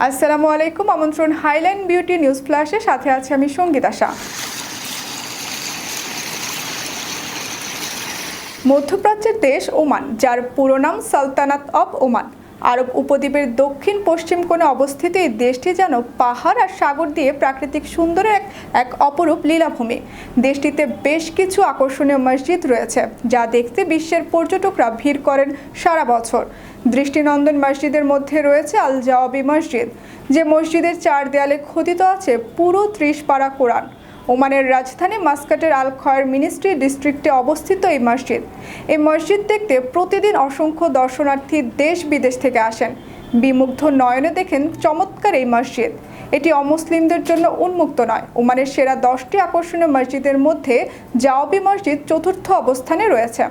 আসসালামু আলাইকুম, আমন্ত্রণ হাইলাইন বিউটি নিউজ ফ্ল্যাশে। সাথে আছে আমি সঙ্গীতা শাহ। মধ্যপ্রাচ্যের দেশ ওমান, যার পুরো নাম সালতানাত অব ওমান। আরব উপদ্বীপের দক্ষিণ পশ্চিম কোণে অবস্থিত এই দেশটি যেন পাহাড় আর সাগর দিয়ে প্রাকৃতিক সুন্দরের এক এক অপরূপ লীলাভূমি। দেশটিতে বেশ কিছু আকর্ষণীয় মসজিদ রয়েছে, যা দেখতে বিশ্বের পর্যটকরা ভিড় করেন সারা বছর। দৃষ্টিনন্দন মসজিদের মধ্যে রয়েছে আল জাওয়াবি মসজিদ, যে মসজিদের চার দেয়ালে খোদিত আছে পুরো ত্রিশ পাড়া কোরআন। ওমানের রাজধানী মাস্কাটের আল খয়ের মিনিস্ট্রি ডিস্ট্রিক্টে অবস্থিত এই মসজিদ। এই মসজিদ দেখতে প্রতিদিন অসংখ্য দর্শনার্থী দেশ বিদেশ থেকে আসেন। বিমুগ্ধ নয়নে দেখেন চমৎকার এই মসজিদ। এটি অমুসলিমদের জন্য উন্মুক্ত নয়। ওমানের সেরা দশটি আকর্ষণীয় মসজিদের মধ্যে জাওবি মসজিদ চতুর্থ অবস্থানে রয়েছে।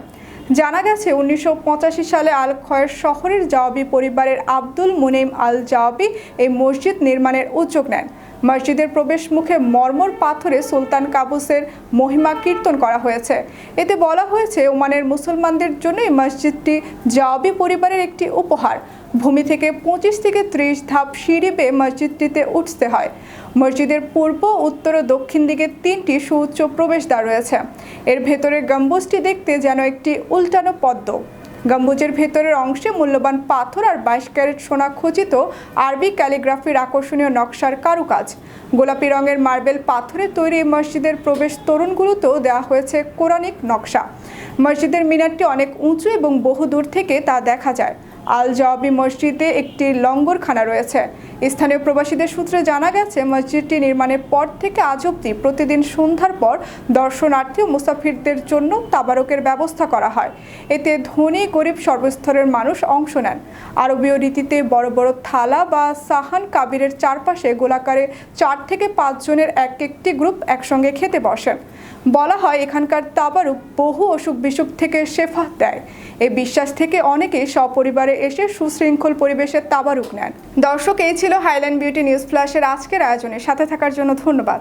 জানা গেছে, উনিশশো পঁচাশি সালে আল খয়ের শহরের জাওয়াবি পরিবারের আব্দুল মুনেম আল জাওয়াবি এই মসজিদ নির্মাণের উদ্যোগ নেন। মসজিদের প্রবেশ মুখে মর্মর পাথরে সুলতান কাবুসের মহিমা কীর্তন করা হয়েছে। এতে বলা হয়েছে, ওমানের মুসলমানদের জন্য এই মসজিদটি জাওয়াবি পরিবারের একটি উপহার। ভূমি থেকে পঁচিশ থেকে ত্রিশ ধাপ সিঁড়ি বেয়ে মসজিদটিতে উঠতে হয়। মসজিদের পূর্ব, উত্তর ও দক্ষিণ দিকে তিনটি সুউচ্চ প্রবেশদ্বার রয়েছে। এর ভেতরের গম্বুজটি দেখতে যেন একটি উল্টানো পদ্ম। গম্বুজের ভেতরের অংশে মূল্যবান পাথর আর বাইশ ক্যারেট সোনা খচিত আরবি ক্যালিগ্রাফির আকর্ষণীয় নকশার কারুকাজ। গোলাপি রঙের মার্বেল পাথরে তৈরি এই মসজিদের প্রবেশ তরুণগুলোতেও দেওয়া হয়েছে কোরআনিক নকশা। মসজিদের মিনারটি অনেক উঁচু এবং বহু দূর থেকে তা দেখা যায়। আল জওয়াবি মসজিদে একটি লঙ্গরখানা রয়েছে। স্থানীয় প্রবাসীদের সূত্রে জানা গেছে, মসজিদটি নির্মাণের পর থেকে আজ অবধি প্রতিদিন সন্ধ্যার পর দর্শনার্থী ও মুসাফিরদের জন্য তাবারকের ব্যবস্থা করা হয়। এতে ধনী, গরিব সর্বস্তরের মানুষ অংশ নেন। আরবীয় রীতিতে বড় বড় থালা বা সাহান কাবিরের চারপাশে গোলাকারে চার থেকে পাঁচ জনের এক একটি গ্রুপ একসঙ্গে খেতে বসেন। বলা হয়, এখানকার তাবারুক বহু অসুখ বিসুখ থেকে শেফা দেয়। এই বিশ্বাস থেকে অনেকেই সপরিবারে এসে সুশৃঙ্খল পরিবেশে তাবারুক নেন। দর্শক, এই ছিল হাইল্যান্ড বিউটি নিউজ ফ্ল্যাশের আজকের আয়োজনে। সাথে থাকার জন্য ধন্যবাদ।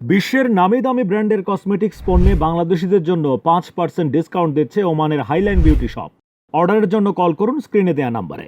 বিশ্বের নামি দামি ব্র্যান্ডের কসমেটিক্স পণ্যে বাংলাদেশিদের জন্য পাঁচ পার্সেন্ট ডিসকাউন্ট দিচ্ছে ওমানের হাইল্যান্ড বিউটি শপ। অর্ডারের জন্য কল করুন, স্ক্রিনে দেওয়া নাম্বারে।